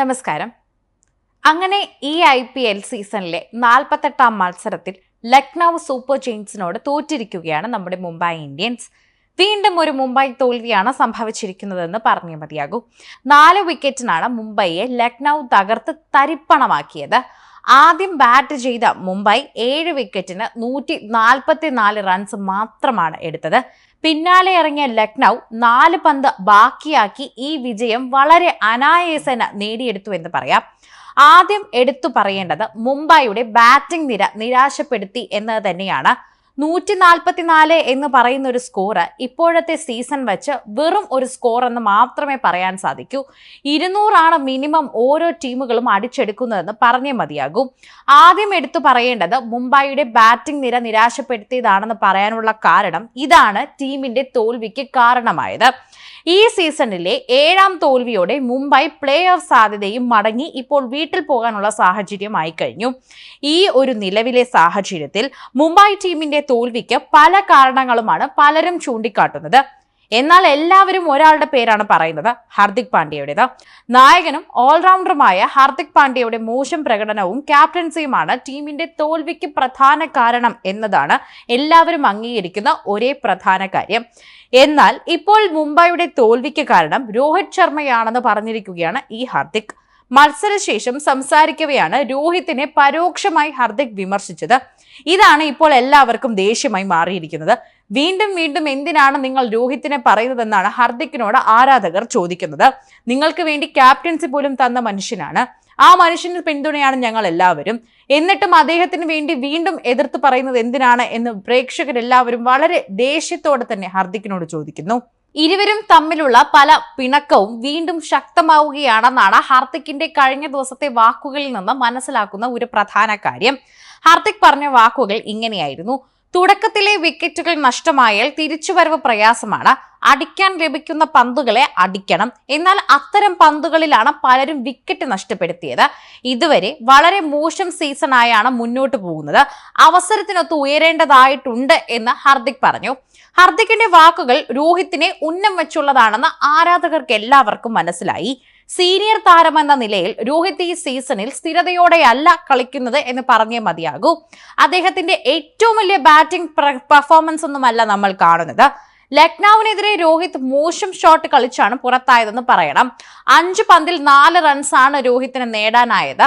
നമസ്കാരം. അങ്ങനെ ഈ ഐ പി എൽ സീസണിലെ നാൽപ്പത്തെട്ടാം മത്സരത്തിൽ ലക്നൗ സൂപ്പർ ജെയിൻസിനോട് തോറ്റിരിക്കുകയാണ് നമ്മുടെ മുംബൈ ഇന്ത്യൻസ്. വീണ്ടും ഒരു മുംബൈ തോൽവിയാണ് സംഭവിച്ചിരിക്കുന്നതെന്ന് പറഞ്ഞേ മതിയാകൂ. നാല് വിക്കറ്റിനാണ് മുംബൈയെ ലക്നൗ തകർത്ത് തരിപ്പണമാക്കിയത്. ആദ്യം ബാറ്റ് ചെയ്ത മുംബൈ ഏഴ് വിക്കറ്റിന് നൂറ്റി നാൽപ്പത്തി നാല് റൺസ് മാത്രമാണ് എടുത്തത്. പിന്നാലെ ഇറങ്ങിയ ലക്നൗ നാല് പന്ത് ബാക്കിയാക്കി ഈ വിജയം വളരെ അനായാസന നേടിയെടുത്തു എന്ന് പറയാം. ആദ്യം എടുത്തു പറയേണ്ടത് മുംബൈയുടെ ബാറ്റിംഗ് നിര നിരാശപ്പെടുത്തി എന്നത് തന്നെയാണ്. നൂറ്റി നാൽപ്പത്തിനാല് എന്ന് പറയുന്ന ഒരു സ്കോറ് ഇപ്പോഴത്തെ സീസൺ വെച്ച് വെറും ഒരു സ്കോർ എന്ന് മാത്രമേ പറയാൻ സാധിക്കൂ. ഇരുന്നൂറാണ് മിനിമം ഓരോ ടീമുകളും അടിച്ചെടുക്കുന്നതെന്ന് പറഞ്ഞേ മതിയാകും. ആദ്യം എടുത്തു പറയേണ്ടത് മുംബൈയുടെ ബാറ്റിംഗ് നിര നിരാശപ്പെടുത്തിയതാണെന്ന് പറയാനുള്ള കാരണം ഇതാണ് ടീമിന്റെ തോൽവിക്ക് കാരണമായത്. ഈ സീസണിലെ ഏഴാം തോൽവിയോടെ മുംബൈ പ്ലേ ഓഫ് സാധ്യതയും മടങ്ങി ഇപ്പോൾ വീട്ടിൽ പോകാനുള്ള സാഹചര്യമായി കഴിഞ്ഞു. ഈ ഒരു നിലവിലെ സാഹചര്യത്തിൽ മുംബൈ ടീമിന്റെ തോൽവിക്ക് പല കാരണങ്ങളുമാണ് പലരും ചൂണ്ടിക്കാട്ടുന്നത്. എന്നാൽ എല്ലാവരും ഒരാളുടെ പേരാണ് പറയുന്നത് ഹർദിക് പാണ്ഡ്യയുടേത്. നായകനും ഓൾറൗണ്ടറുമായ ഹർദിക് പാണ്ഡ്യയുടെ മോശം പ്രകടനവും ക്യാപ്റ്റൻസിയുമാണ് ടീമിന്റെ തോൽവിക്ക് പ്രധാന കാരണം എന്നതാണ് എല്ലാവരും അംഗീകരിക്കുന്ന ഒരേ പ്രധാന കാര്യം. എന്നാൽ ഇപ്പോൾ മുംബൈയുടെ തോൽവിക്ക് കാരണം രോഹിത് ശർമ്മയാണെന്ന് പറഞ്ഞിരിക്കുകയാണ് ഈ ഹർദിക്. മത്സരശേഷം സംസാരിക്കവെയാണ് രോഹിത്തിനെ പരോക്ഷമായി ഹർദിക് വിമർശിച്ചത്. ഇതാണ് ഇപ്പോൾ എല്ലാവർക്കും ദേഷ്യമായി മാറിയിരിക്കുന്നത്. വീണ്ടും വീണ്ടും എന്തിനാണ് നിങ്ങൾ രോഹിത്തിനെ പറയുന്നതെന്നാണ് ഹർദിക്കിനോട് ആരാധകർ ചോദിക്കുന്നത്. നിങ്ങൾക്ക് വേണ്ടി ക്യാപ്റ്റൻസി പോലും തന്ന മനുഷ്യനാണ്. ആ മനുഷ്യന് പിന്തുണയാണ് ഞങ്ങൾ എല്ലാവരും. എന്നിട്ടും അദ്ദേഹത്തിന് വേണ്ടി വീണ്ടും എതിർത്ത് പറയുന്നത് എന്തിനാണ് എന്ന് പ്രേക്ഷകരെല്ലാവരും വളരെ ദേഷ്യത്തോടെ തന്നെ ഹർദിക്കിനോട് ചോദിക്കുന്നു. ഇരുവരും തമ്മിലുള്ള പല പിണക്കവും വീണ്ടും ശക്തമാവുകയാണെന്നാണ് ഹാർദിക്കിന്റെ കഴിഞ്ഞ ദിവസത്തെ വാക്കുകളിൽ നിന്ന് മനസ്സിലാക്കുന്ന ഒരു പ്രധാന കാര്യം. ഹാർദിക് പറഞ്ഞ വാക്കുകൾ ഇങ്ങനെയായിരുന്നു. തുടക്കത്തിലെ വിക്കറ്റുകൾ നഷ്ടമായാൽ തിരിച്ചുവരവ് പ്രയാസമാണ്. അടിക്കാൻ ലഭിക്കുന്ന പന്തുകളെ അടിക്കണം. എന്നാൽ അത്തരം പന്തുകളിലാണ് പലരും വിക്കറ്റ് നഷ്ടപ്പെടുത്തിയത്. ഇതുവരെ വളരെ മോശം സീസണായാണ് മുന്നോട്ട് പോകുന്നത്. അവസരത്തിനൊത്ത് ഉയരേണ്ടതായിട്ടുണ്ട് എന്ന് ഹാർദിക് പറഞ്ഞു. ഹാർദിക്കിന്റെ വാക്കുകൾ രോഹിത്തിനെ ഉന്നം വെച്ചുള്ളതാണെന്ന് ആരാധകർക്ക് എല്ലാവർക്കും മനസ്സിലായി. സീനിയർ താരമെന്ന നിലയിൽ രോഹിത് ഈ സീസണിൽ സ്ഥിരതയോടെയല്ല കളിക്കുന്നത് എന്ന് പറഞ്ഞേ മതിയാകൂ. അദ്ദേഹത്തിന്റെ ഏറ്റവും വലിയ ബാറ്റിംഗ് പെർഫോമൻസ് ഒന്നുമല്ല നമ്മൾ കാണുന്നത്. ലക്നൌവിനെതിരെ രോഹിത് മോശം ഷോട്ട് കളിച്ചാണ് പുറത്തായതെന്ന് പറയണം. അഞ്ച് പന്തിൽ നാല് റൺസാണ് രോഹിത്തിന് നേടാനായത്.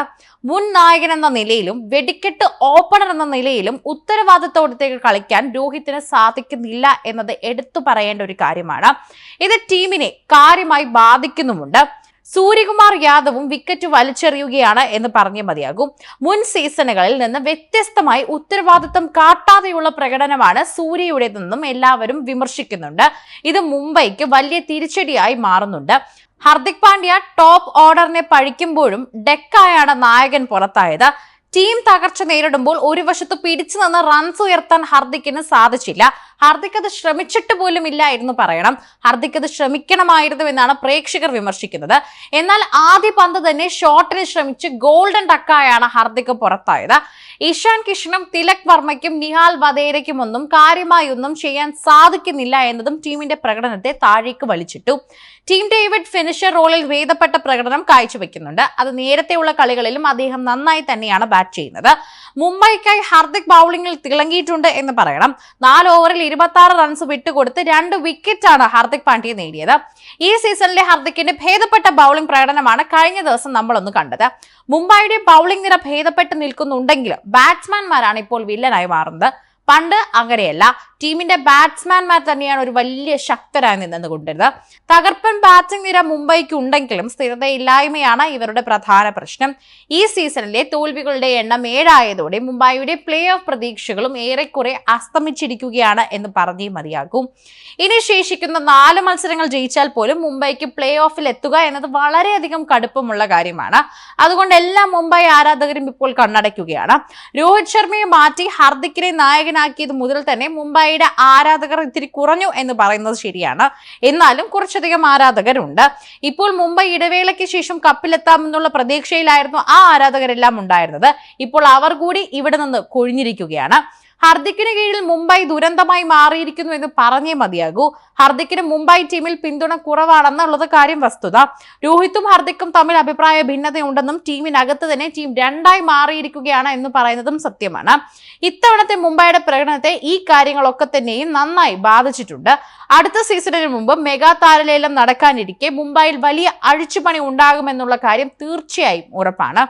മുൻ നായകൻ എന്ന നിലയിലും വെടിക്കെട്ട് ഓപ്പണർ എന്ന നിലയിലും ഉത്തരവാദിത്തോടത്തേക്ക് കളിക്കാൻ രോഹിത്തിന് സാധിക്കുന്നില്ല എന്നത് എടുത്തു പറയേണ്ട ഒരു കാര്യമാണ്. ഇത് ടീമിനെ കാര്യമായി ബാധിക്കുന്നുമുണ്ട്. സൂര്യകുമാർ യാദവും വിക്കറ്റ് വലിച്ചെറിയുകയാണ് എന്ന് പറഞ്ഞേ മതിയാകും. മുൻ സീസണുകളിൽ നിന്ന് വ്യത്യസ്തമായി ഉത്തരവാദിത്വം കാട്ടാതെയുള്ള പ്രകടനമാണ് സൂര്യയുടേതെന്നും എല്ലാവരും വിമർശിക്കുന്നുണ്ട്. ഇത് മുംബൈക്ക് വലിയ തിരിച്ചടിയായി മാറുന്നുണ്ട്. ഹർദിക് പാണ്ഡ്യ ടോപ്പ് ഓർഡറിനെ പഴിക്കുമ്പോഴും ഡെക്കായാണ് നായകൻ പുറത്തായത്. ടീം തകർച്ച നേരിടുമ്പോൾ ഒരു വശത്ത് പിടിച്ചു നിന്ന് റൺസ് ഉയർത്താൻ ഹർദിക്കിന് സാധിച്ചില്ല. ഹർദിക് അത് ശ്രമിച്ചിട്ട് പോലും ഇല്ല എന്ന് പറയണം. ഹർദിക് അത് ശ്രമിക്കണമായിരുന്നു എന്നാണ് പ്രേക്ഷകർ വിമർശിക്കുന്നത്. എന്നാൽ ആദ്യ പന്ത് തന്നെ ഷോട്ടിന് ശ്രമിച്ച് ഗോൾഡൻ ടക്കായാണ് ഹർദിക് പുറത്തായത്. ഇഷാൻ കിഷനും തിലക് വർമ്മയ്ക്കും നിഹാൽ വധേരയ്ക്കും ഒന്നും കാര്യമായി ഒന്നും ചെയ്യാൻ സാധിക്കുന്നില്ല എന്നതും ടീമിന്റെ പ്രകടനത്തെ താഴേക്ക് വലിച്ചിട്ടു. ടീം ഡേവിഡ് ഫിനിഷർ റോളിൽ ഭേദപ്പെട്ട പ്രകടനം കാഴ്ചവെക്കുന്നുണ്ട്. അത് നേരത്തെയുള്ള കളികളിലും അദ്ദേഹം നന്നായി തന്നെയാണ് ബാറ്റ് ചെയ്യുന്നത്. മുംബൈക്കായി ഹാർദിക് ബൗളിംഗിൽ തിളങ്ങിയിട്ടുണ്ട് എന്ന് പറയണം. നാല് ഓവറിൽ ഇരുപത്തി ആറ് റൺസ് വിട്ടുകൊടുത്ത് രണ്ട് വിക്കറ്റാണ് ഹാർദിക് പാണ്ഡ്യ നേടിയത്. ഈ സീസണിലെ ഹാർദിക്കിന്റെ ഭേദപ്പെട്ട ബൗളിംഗ് പ്രകടനമാണ് കഴിഞ്ഞ ദിവസം നമ്മളൊന്ന് കണ്ടത്. മുംബൈയുടെ ബൗളിംഗ് നിര ഭേദപ്പെട്ട് നിൽക്കുന്നുണ്ടെങ്കിലും ബാറ്റ്സ്മാൻമാരാണ് ഇപ്പോൾ വില്ലനായി മാറുന്നത്. പണ്ട് അങ്ങനെയല്ല. ടീമിന്റെ ബാറ്റ്സ്മാൻമാർ തന്നെയാണ് ഒരു വലിയ ശക്തരായി നിന്നെന്ന് കൊണ്ടിരുന്നത് തകർപ്പൻ ബാറ്റിംഗ് നിര മുംബൈക്ക് ഉണ്ടെങ്കിലും സ്ഥിരതയില്ലായ്മയാണ് ഇവരുടെ പ്രധാന പ്രശ്നം. ഈ സീസണിലെ തോൽവികളുടെ എണ്ണം ഏഴായതോടെ മുംബൈയുടെ പ്ലേ ഓഫ് പ്രതീക്ഷകളും ഏറെക്കുറെ അസ്തമിച്ചിരിക്കുകയാണ് എന്ന് പറഞ്ഞേ മതിയാകും. ഇനി ശേഷിക്കുന്ന നാല് മത്സരങ്ങൾ ജയിച്ചാൽ പോലും മുംബൈക്ക് പ്ലേ ഓഫിൽ എത്തുക എന്നത് വളരെയധികം കടുപ്പമുള്ള കാര്യമാണ്. അതുകൊണ്ട് എല്ലാ മുംബൈ ആരാധകരും ഇപ്പോൾ കണ്ണടയ്ക്കുകയാണ്. രോഹിത് ശർമ്മയെ മാറ്റി ഹർദിക്കിനെ നായകനാക്കിയത് മുതൽ തന്നെ മുംബൈയുടെ ആരാധകർ ഇത്തിരി കുറഞ്ഞു എന്ന് പറയുന്നത് ശരിയാണ്. എന്നാലും കുറച്ചധികം ആരാധകരുണ്ട്. ഇപ്പോൾ മുംബൈ ഇടവേളയ്ക്ക് ശേഷം കപ്പിലെത്താമെന്നുള്ള പ്രതീക്ഷയിലായിരുന്നു ആ ആരാധകരെല്ലാം ഉണ്ടായിരുന്നത്. ഇപ്പോൾ അവർ കൂടി ഇവിടെ നിന്ന് കൊഴിഞ്ഞിരിക്കുകയാണ്. ഹർദിക്കിന് കീഴിൽ മുംബൈ ദുരന്തമായി മാറിയിരിക്കുന്നു എന്ന് പറഞ്ഞേ മതിയാകൂ. ഹർദിക്കിന് മുംബൈ ടീമിൽ പിന്തുണ കുറവാണെന്നുള്ളത് കാര്യം വസ്തുത. രോഹിത്തും ഹർദിക്കും തമ്മിൽ അഭിപ്രായ ഭിന്നതയുണ്ടെന്നും ടീമിനകത്ത് തന്നെ ടീം രണ്ടായി മാറിയിരിക്കുകയാണ് എന്ന് പറയുന്നതും സത്യമാണ്. ഇത്തവണത്തെ മുംബൈയുടെ പ്രകടനത്തെ ഈ കാര്യങ്ങളൊക്കെ തന്നെയും നന്നായി ബാധിച്ചിട്ടുണ്ട്. അടുത്ത സീസണിന് മുമ്പ് മെഗാ താരലേലം നടക്കാനിരിക്കെ മുംബൈയിൽ വലിയ അഴിച്ചുപണി ഉണ്ടാകുമെന്നുള്ള കാര്യം തീർച്ചയായും ഉറപ്പാണ്.